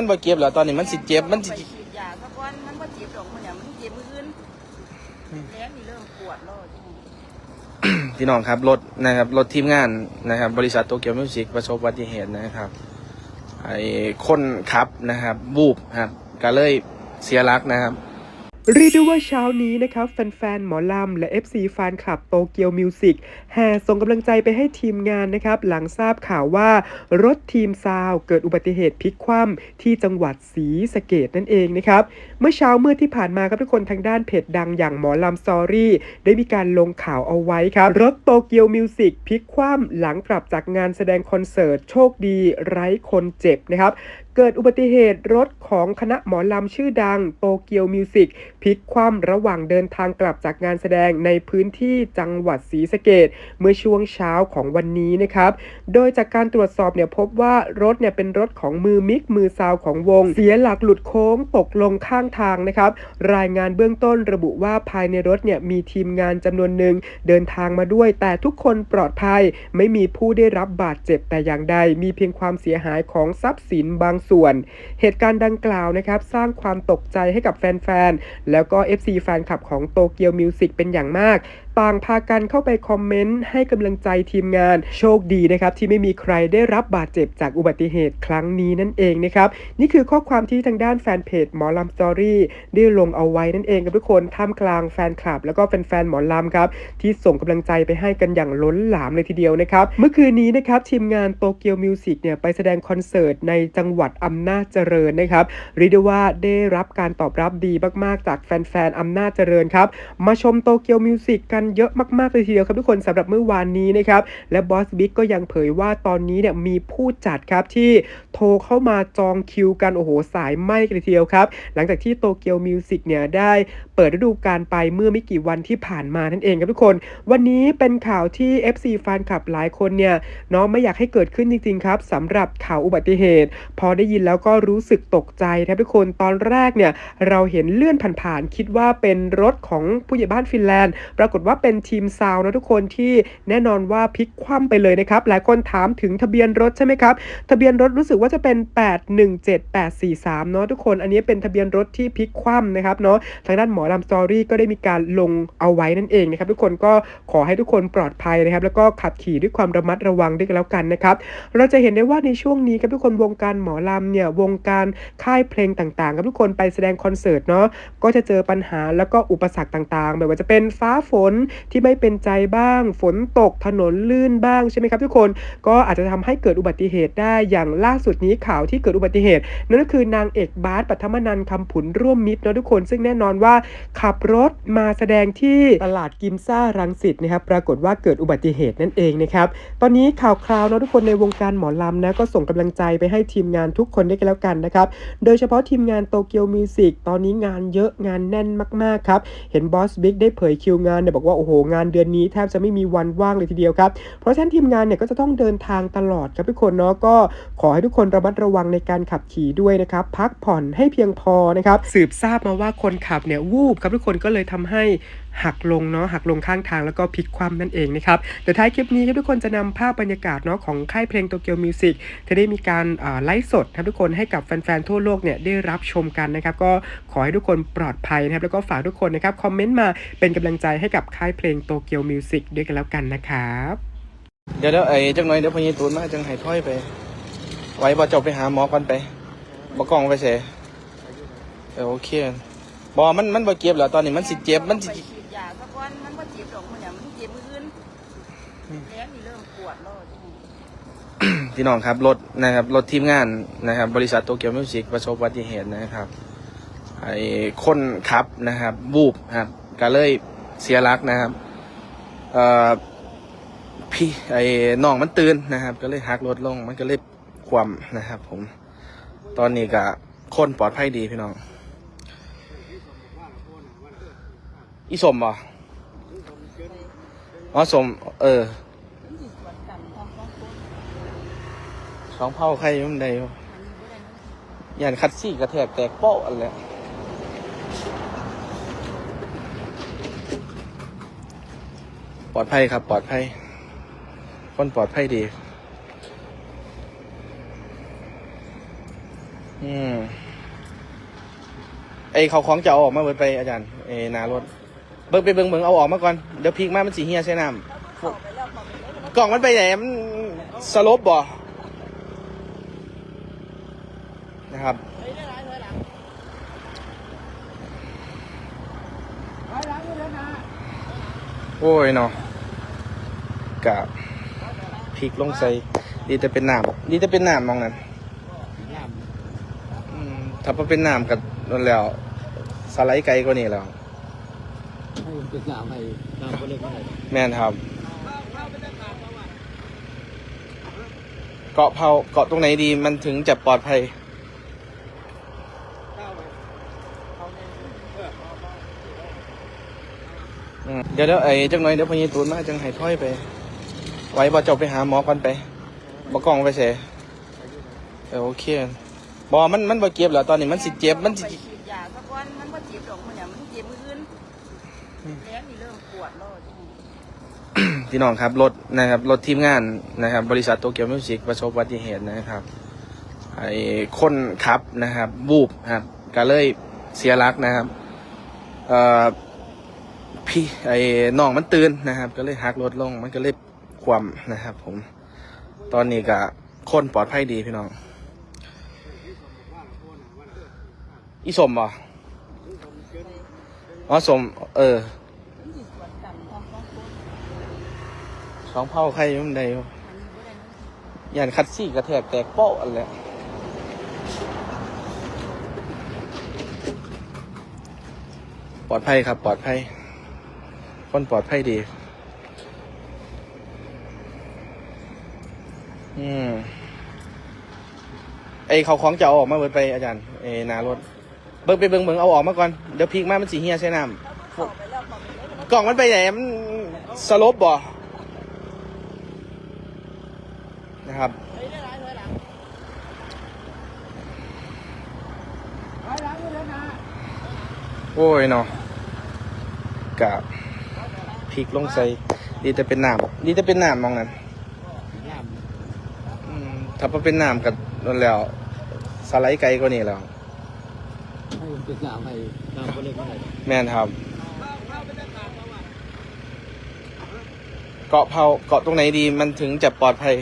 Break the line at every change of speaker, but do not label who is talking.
มันบ่เจ็บแล้วตอนนี้มันสิเจ็บมันสิ
ไปฉีดยาสักวันมันบ่เจ็บดอกมันอย่างมันเจ็บมืออื่นแล้วนี่เริ่มปวดแล้วจัง
พี่น้องครับรถนะครับรถทีมงานนะครับ บริษัทโตเกียวมิวสิกประสบอุบัติเหตุนะครับไอ้คนขับนะครับบูบครับก็เลยเสียหลักนะครับ
เรียกได้ว่าเช้านี้นะครับ แฟนๆ หมอลำ และ FC แฟนคลับโตเกียวมิวสิกแห่ส่งกำลังใจไปให้ทีมงานนะครับ หลังทราบข่าวว่ารถทีมซาวเกิดอุบัติเหตุพลิกคว่ำที่จังหวัดศรีสะเกดนั่นเองนะครับ เมื่อเช้าเมืดที่ผ่านมาครับทุกคนทางด้านเพจดังอย่างหมอลำซอรี่ ได้มีการลงข่าวเอาไว้ครับ รถโตเกียวมิวสิกพลิกคว่ำหลังกลับจากงานแสดงคอนเสิร์ตโชคดีไร้คนเจ็บนะครับ เกิดอุบัติเหตุรถของคณะหมอลำชื่อดังโตเกียวมิวสิกพลิกคว่ำระหว่างเดินทางกลับจากงานแสดงในพื้นที่จังหวัดศรีสะเกดเมื่อช่วงเช้าของวันนี้นะครับ โดยจากการตรวจสอบเนี่ยพบว่ารถเนี่ยเป็นรถของมือมิกมือซาวของวง เสียหลักหลุดโค้งตกลงข้างทางนะครับ รายงานเบื้องต้นระบุว่าภายในรถเนี่ยมีทีมงานจำนวนหนึ่งเดินทางมาด้วย แต่ทุกคนปลอดภัยไม่มีผู้ได้รับบาดเจ็บแต่อย่างใด มีเพียงความเสียหายของทรัพย์สินบางส่วน เหตุการณ์ดังกล่าวนะครับสร้างความตกใจให้กับแฟนๆ แล้วก็ FC แฟนคลับของโตเกียวมิวสิกเป็นอย่างมาก ต่างพากันเข้าไปคอมเมนต์ให้กำลังใจทีมงาน โชคดีนะครับที่ไม่มีใครได้รับบาดเจ็บจากอุบัติเหตุครั้งนี้นั่นเองนะครับ นี่คือข้อความที่ทางด้านแฟนเพจหมอลำสตอรี่ได้ลงเอาไว้นั่นเองครับทุกคนท่ามกลางแฟนคลับ แล้วก็แฟนๆหมอลำครับที่ส่งกำลังใจไปให้กันอย่างล้นหลามเลยทีเดียวนะครับ เมื่อคืนนี้นะครับทีมงานโตเกียวมิวสิกเนี่ยไปแสดงคอนเสิร์ตในจังหวัดอำนาจเจริญนะครับเรียกได้ว่าได้รับการตอบรับดีมากๆ จากแฟนๆอำนาจเจริญครับมาชมโตเกียวมิวสิกกันเยอะมากๆเลยทีเดียวครับทุกคนสำหรับเมื่อวานนี้นะครับและบอสบิ๊กก็ยังเผยว่าตอนนี้เนี่ยมีผู้จัดครับที่โทรเข้ามาจองคิวกันโอ้โหสายไหมกันเลยทีเดียวครับหลังจากที่โตเกียวมิวสิกเนี่ยได้ ปิดฤดูกาลไปเมื่อไม่กี่วันที่ผ่านมานั่นเองครับทุกคน วันนี้เป็นข่าวที่ FC แฟนคลับหลายคนเนี่ยเน้องไม่อยากให้เกิดขึ้นจริงๆครับสำหรับข่าวอุบัติเหตุ พอได้ยินแล้วก็รู้สึกตกใจครับทุกคนตอนแรกเนี่ยเราเห็นเลื่อนผ่านๆคิดว่าเป็นรถของผู้ใหญ่บ้านฟินแลนด์ ปรากฏว่าเป็นทีมซาวน์นะทุกคนที่แน่นอนว่าพลิกคว่ำไปเลยนะครับหลายคนถามถึงทะเบียนรถใช่ไหมครับทะเบียนรถรู้สึกว่าจะเป็น 817843เนาะทุกคนอันนี้เป็นทะเบียนรถที่พลิกคว่ำนะครับเนาะทางด้านหมอลำสตอรี่ก็ได้มีการลงเอาไว้นั่นเองนะครับทุกคนก็ขอให้ทุกคนปลอดภัยนะครับ แล้วก็ขับขี่ด้วยความระมัดระวังด้วยกันแล้วกันนะครับ เราจะเห็นได้ว่าในช่วงนี้ครับทุกคนวงการหมอลำเนี่ยวงการค่ายเพลงต่างๆครับทุกคนไปแสดงคอนเสิร์ตเนาะก็จะเจอปัญหาแล้วก็อุปสรรคต่างๆไม่ว่าจะเป็นฟ้าฝนที่ไม่เป็นใจบ้าง ฝนตกถนนลื่นบ้างใช่ไหมครับทุกคนก็อาจจะทำให้เกิดอุบัติเหตุได้อย่างล่าสุดนี้ข่าวที่เกิดอุบัติเหตุ นั่นก็คือนางเอกบาสปัทมนันท์คำผุนร่วมมิตรเนาะทุกคนซึ่งแน่นอนว่าขับรถมาแสดงที่ตลาดกิมซ่ารังสิตนะครับปรากฏว่าเกิดอุบัติเหตุนั่นเองนะครับตอนนี้ข่าวคราวเนาะทุกคนในวงการหมอลำนะก็ส่งกำลังใจไปให้ทีมงานทุกคนด้วยกันแล้วกันนะครับโดยเฉพาะทีมงานโตเกียวมิวสิกตอนนี้งานเยอะงานแน่นมากๆครับเห็นบอสบิ๊กได้เผยคิวงานเนี่ยบอกว่าโอ้โหงานเดือนนี้แทบจะไม่มีวันว่างเลยทีเดียวครับเพราะฉะนั้นทีมงานเนี่ยก็จะต้องเดินทางตลอดครับทุกคนเนาะก็ขอให้ทุกคนระมัดระวังในการขับขี่ด้วยนะครับพักผ่อนให้เพียงพอนะครับสืบทราบมาว่าคนขับเนี่ยวูบครับทุกคนก็เลยทำให้หักลงเนาะหักลงข้างทางแล้วก็พลิกคว่ำนั่นเองนะครับเดี๋ยวท้ายคลิปนี้ครับทุกคนจะนำภาพบรรยากาศเนาะของค่ายเพลงโตเกียวมิวสิกจะได้มีการไลฟ์สดครับทุกคนให้กับแฟนๆทั่วโลกเนี่ยได้รับชมกันนะครับก็ขอให้ทุกคนปลอดภัยนะครับแล้วก็ฝากทุกคนนะครับคอมเมนต์มาเป็นกำลังใจให้กับค่ายเพลงโตเกียวมิวสิกด้วยกันแล้วกันนะครับ
เดี๋ยวเดี๋ยวไอ้จังหน่อยเดี๋ยวพญตูนมาจังให้ถ้อยไป ไว้บ่เจ้าไปหาหมอก่อนไปบ่กล้องไปเสเออโอเค บ่มันมันบ่เจ็บแล้วตอนนี้มันสิเจ็บมันสิ
ไปฉีดยาสักวันมันบ่เจ็บดอกมันอย่างมันเจ็บมืออื่นแล้วนี่เริ่มปวดแล้วจัง
พี่น้องครับรถนะครับรถทีมงานนะครับ บริษัทโตเกียวมิวสิกประสบอุบัติเหตุนะครับไอ้คนขับนะครับบูบครับก็เลยเสียหลักนะครับเอ่อพี่ไอ้น้องมันตื่นนะครับ ก็เลยหักรถลงมันก็เลยคว่ำนะครับ ผม ตอนนี้ก็คนปลอดภัยดีพี่น้อง อีสมบ่อ๋อสม เออ
สอง
เผาใครยุ่งใดอยู่
อันนี้บ่ได้นะ
ยันคัดซี่กระแทกแตกโป๊ะอะไรปลอดภัยครับ ปลอดภัย คนปลอดภัยดี อืมไอเขาของจะเอาออกมาเบิดไปอาจารย์ เอ นารถ เบิ่งไปเบิ่งเบิ่งเอาออกมาก่อน เดี๋ยวพลิกมามันสีเฮียใช่น้
เข้าไปแล้วเข้าไปแล้วำ
กล่องมันไปไหนมันสลบบ่นะครับ
เฮ้ยได้หลายถอยหลังถอยหลังอยู่แล้วนะ
โอ้ยเนาะกะพลิกลงใส่ดีแต่เป็นน้ำดีแต่เป็นน้ำมองนั้นอืมถ้าบ่เป็นน้ำกับนั่นแล้วสไลด์ไกลกว่านี้แล้ว
ให้มันเป็นน้ำให้น้ำก็เล็กน้อย
แม่นครับ เกาะเผาเกาะตรงไหนดีมันถึงจะปลอดภัย เดี๋ยวเดี๋ยวไอ้จังหน่อยเดี๋ยวพญตูนมาจังไห้ถ้อยไป ไว้บ่เจ้าไปหาหมอก่อนไปบ่กล้องไปเสเออโอเคบ่มันมันบ่เจ็บแล้วตอนนี้มันสิเจ็บมันสิ
แล้นี่เริ่มปวดแล้ว
พี่น้องครับรถนะครับรถทีมงานนะครับ บริษัทโตเกียวมิวสิกประสบอุบัติเหตุนะครับไอ้คนขับนะครับบูบครับก็เลยเสียหลักนะครับเอ่อพี่ไอ้น้องมันตื่นนะครับ ก็เลยหักรถลงมันก็เลยคว่ำนะครับ ผม ตอนนี้ก็คนปลอดภัยดีพี่น้องอีสมบ่ อ๋อสม เออ
มันสิสวนกันพร้อมๆคน
สองเผาใครมันใดวะ
อันนี้บ่ได้นะ
ยันคัดซี่กระแทกแตกโป๊ะอันแหละปลอดภัยครับ ปลอดภัย คนปลอดภัยดี อืมไอเขาของจะเอาออกมาเบิดไปอาจารย์ เอ นารถ เบิ่งไปเบิ่งเบิ่งเอาออกมาก่อน เดี๋ยวพลิกมามันสีเฮียใช่น้ำกล่องมันไปไหนมันสลบบ่นะครับโอ้ยเนาะกะพลิกลงใส่ดีแต่เป็นน้ำดีแต่เป็นน้ำมองนั้นถ้าเป็นน้ำกับนั่นแล้ว สไลด์ไกลกว่านี้แล้ว
ให้มันเป็นน้ำให้น้ำก็เล็กน้อย
แม่นครับ เกาะเผาเกาะตรงไหนดีมันถึงจะปลอดภัย